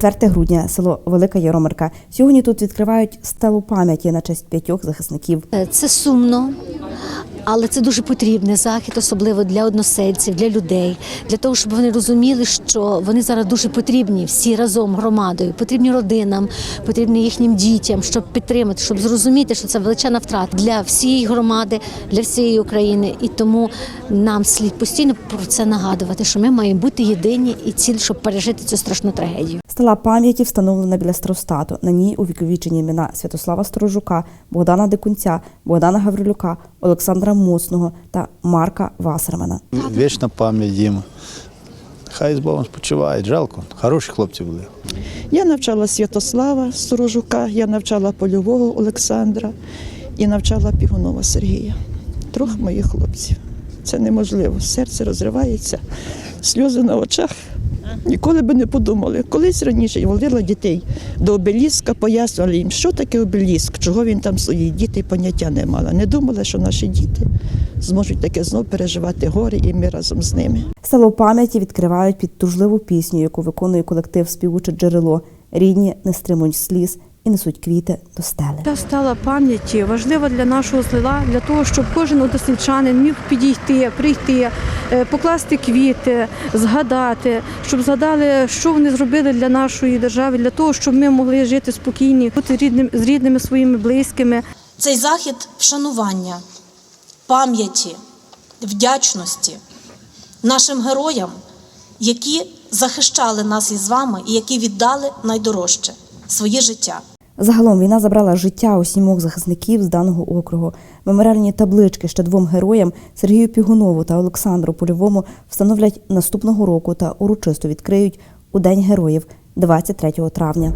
4 грудня, село Велика Яромирка. Сьогодні тут відкривають стелу пам'яті на честь п'ятьох захисників. Е, Це сумно, але це дуже потрібний захід, особливо для односельців, для людей, для того, щоб вони розуміли, що вони зараз дуже потрібні всі разом громадою, потрібні родинам, потрібні їхнім дітям, щоб підтримати, щоб зрозуміти, що це величезна втрата для всієї громади, для всієї України. І тому нам слід постійно про це нагадувати, що ми маємо бути єдині і ціль, щоб пережити цю страшну трагедію. Стела пам'яті встановлена біля старостату. На ній увіковічені імена Святослава Сторожука, Богдана Дикунця, Богдана Гаврилюка, Олександра Моцного та Марка Васермана. Вічна пам'ять їм. Хай з Богом спочивають, жалко. Хороші хлопці були. Я навчала Святослава Сторожука, я навчала польового Олександра і навчала Пігунова Сергія. Трьох моїх хлопців. Це неможливо. Серце розривається, сльози на очах. Ніколи би не подумали. Колись раніше волила дітей до обеліска, пояснювали їм, що таке обеліск, чого він там стоїть. Діти поняття не мала. Не думали, що наші діти зможуть таке знов переживати горе, і ми разом з ними. Село пам'яті відкривають під тужливу пісню, яку виконує колектив співуче джерело. Рідні не стримують сліз і несуть квіти до стели. Та стала пам'яті важлива для нашого села, для того, щоб кожен односельчанин міг підійти, прийти, е, покласти квіти, згадати, щоб згадали, що вони зробили для нашої держави, для того, щоб ми могли жити спокійні, бути рідним з рідними своїми близькими. Цей захід вшанування, пам'яті, вдячності нашим героям, які захищали нас із вами і які віддали найдорожче своє життя. Загалом війна забрала життя у сімох захисників з даного округу. Меморіальні таблички ще двом героям Сергію Пігунову та Олександру Польовому встановлять наступного року та урочисто відкриють у День героїв 23 травня.